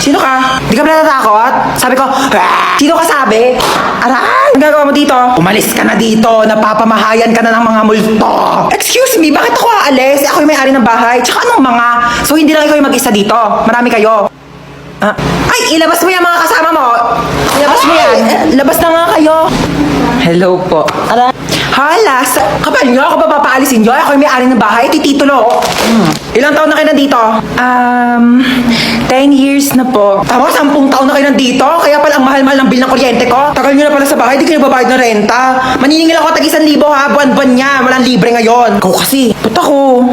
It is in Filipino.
Sino ka? Di ka ba natatakot? Sabi ko, Sino ka sabi? Aray! Ang gagawa mo dito? Umalis ka na dito! Napapamahayan ka na ng mga multo! Excuse me, bakit ako aalis? Ako yung may-ari ng bahay. Tsaka anong mga? So hindi lang ikaw yung mag-isa dito. Marami kayo. Ah. Ay, ilabas mo yung mga kasama mo! Ilabas mo yan! Labas na nga kayo! Hello po. Aray! Hala, sa, kapal nyo, ako ba papaalisin nyo? Ako yung may-ari ng bahay, tititulo. Hmm. Ilang taon na kayo nandito? Um, 10 years na po. Tama, 10 taon na kayo nandito? Kaya pala ang mahal-mahal ng bill ng kuryente ko. Tagal nyo na pala sa bahay, di kayo babayad ng renta. Maniningil ako tag 1,000 ha, buwan-buwan niya. Walang libre ngayon. Ikaw kasi, ba't ako?